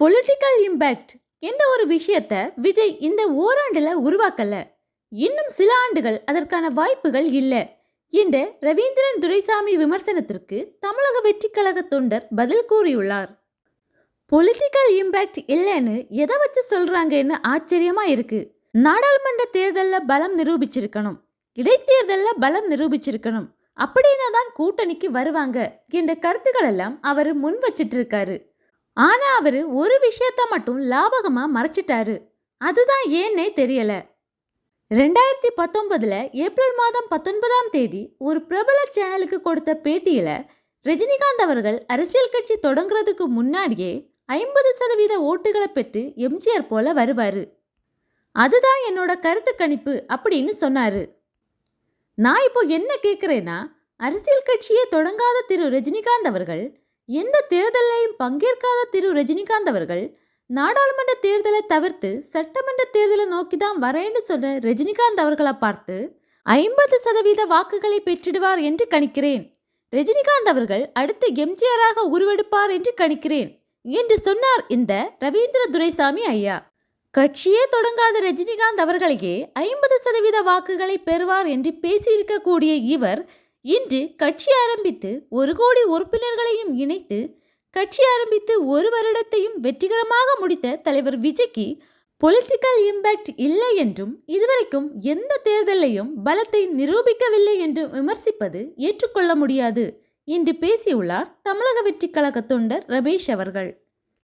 Political impact என்ற ஒரு விஷயத்த விஜய் இந்த ஓராண்டில் உருவாக்கல. இன்னும் சில ஆண்டுகள் அதற்கான வாய்ப்புகள் இல்லை. என்ற ரவீந்திரன் துரைசாமி விமர்சனத்திற்கு தமிழக வெற்றிக்கழக தொண்டர் பதில் கூறியுள்ளார். பொலிட்டிக்கல் இம்பேக்ட் இல்லைன்னு எதை வச்சு சொல்றாங்கன்னு ஆச்சரியமா இருக்கு. நாடாளுமன்ற தேர்தலில் பலம் நிரூபிச்சிருக்கணும். இடைத்தேர்தலில் பலம் நிரூபிச்சிருக்கணும். அப்படின்னா தான் கூட்டணிக்கு வருவாங்க என்ற கருத்துக்கள் எல்லாம் அவர் முன் வச்சிட்டு இருக்காரு ஆனா அவர் ஒரு விஷயத்த மட்டும் லாபகமா மறைச்சிட்டாரு. அதுதான் ஏன்னே தெரியல. ரெண்டாயிரத்தி பத்தொன்பதுல ஏப்ரல் மாதம் பத்தொன்பதாம் தேதி ஒரு பிரபல சேனலுக்கு கொடுத்த பேட்டியில ரஜினிகாந்த் அவர்கள் அரசியல் கட்சி தொடங்குறதுக்கு முன்னாடியே ஐம்பது சதவீத ஓட்டுகளை பெற்று எம்ஜிஆர் போல வருவாரு. அதுதான் என்னோட கருத்து கணிப்பு அப்படின்னு சொன்னாரு. நான் இப்போ என்ன கேட்குறேன்னா அரசியல் கட்சியே தொடங்காத திரு ரஜினிகாந்த் அவர்கள் எந்த தேர்தலையும் பங்கேற்காத திரு. ரஜினிகாந்த் அவர்கள் நாடாளுமன்ற தேர்தலை தவிர்த்து சட்டமன்ற தேர்தலை நோக்கி தான் வரேன்னு சொன்ன ரஜினிகாந்த் அவர்களை பார்த்து ஐம்பது சதவீத வாக்குகளை பெற்றிடுவார் என்று கணிக்கிறேன். ரஜினிகாந்த் அவர்கள் அடுத்து எம்ஜிஆராக உருவெடுப்பார் என்று கணிக்கிறேன் என்று சொன்னார் இந்த ரவீந்திர துரைசாமி ஐயா. கட்சியே தொடங்காத ரஜினிகாந்த் அவர்களையே ஐம்பது சதவீத வாக்குகளை பெறுவார் என்று பேசியிருக்கக்கூடிய இவர் இன்று கட்சி ஆரம்பித்து ஒரு கோடி உறுப்பினர்களையும் இணைத்து கட்சி ஆரம்பித்து ஒரு வருடத்தையும் வெற்றிகரமாக முடித்த தலைவர் விஜய்க்கு பொலிட்டிக்கல் இம்பேக்ட் இல்லை என்றும் இதுவரைக்கும் எந்த தேர்தலையும் பலத்தை நிரூபிக்கவில்லை என்றும் விமர்சிப்பது ஏற்றுக்கொள்ள முடியாது என்று பேசியுள்ளார் தமிழக வெற்றி கழக தொண்டர் ரமேஷ் அவர்கள்.